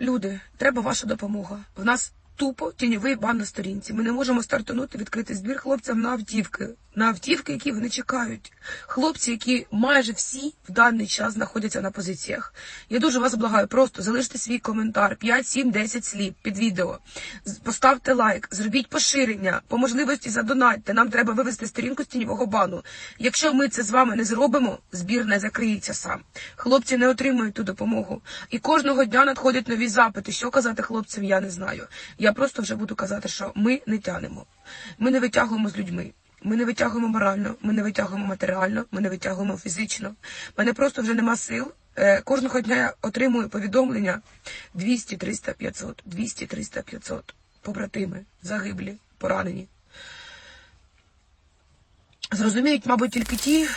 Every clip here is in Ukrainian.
Люди, треба ваша допомога. В нас тупо тіньовий бан на сторінці. Ми не можемо стартанути відкрити збір хлопцям на автівки. На автівки, які вони чекають. Хлопці, які майже всі в даний час знаходяться на позиціях. Я дуже вас благаю, просто залиште свій коментар 5, 7, 10 слів під відео. Поставте лайк, зробіть поширення, по можливості задонатьте. Нам треба вивести сторінку з тіньового бану. Якщо ми це з вами не зробимо, збір не закриється сам. Хлопці не отримують ту допомогу. І кожного дня надходять нові запити. Що казати хлопцям, я не знаю. Я просто вже буду казати, що ми не тянемо. Ми не витягуємо з людьми. Ми не витягуємо морально, ми не витягуємо матеріально, ми не витягуємо фізично. Мене просто вже нема сил. Е, Кожного дня я отримую повідомлення 200, 300, 500, 200, 300, 500. Побратими, загиблі, поранені. Зрозуміють, мабуть, тільки ті,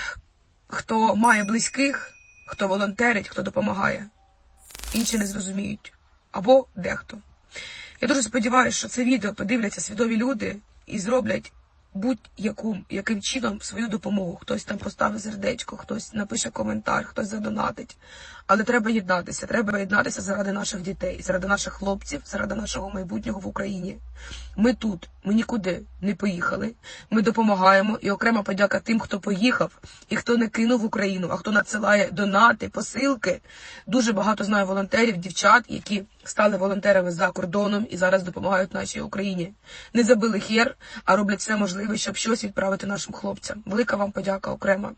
хто має близьких, хто волонтерить, хто допомагає. Інші не зрозуміють. Або дехто. Я дуже сподіваюся, що це відео подивляться свідомі люди і зроблять будь-яку яким чином свою допомогу. Хтось там поставить сердечко, хтось напише коментар, хтось задонатить. Але треба єднатися. Треба єднатися заради наших дітей, заради наших хлопців, заради нашого майбутнього в Україні. Ми тут, ми нікуди не поїхали. Ми допомагаємо. І окрема подяка тим, хто поїхав і хто не кинув Україну, а хто надсилає донати, посилки. Дуже багато знаю волонтерів, дівчат, які стали волонтерами за кордоном і зараз допомагають нашій Україні. Не забили хер, а роблять все можливе, щоб щось відправити нашим хлопцям. Велика вам подяка окрема.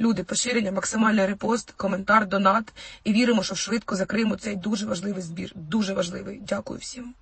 Люди, поширення, максимальний репост, коментар, донат. І віримо, що швидко закриємо цей дуже важливий збір. Дуже важливий. Дякую всім.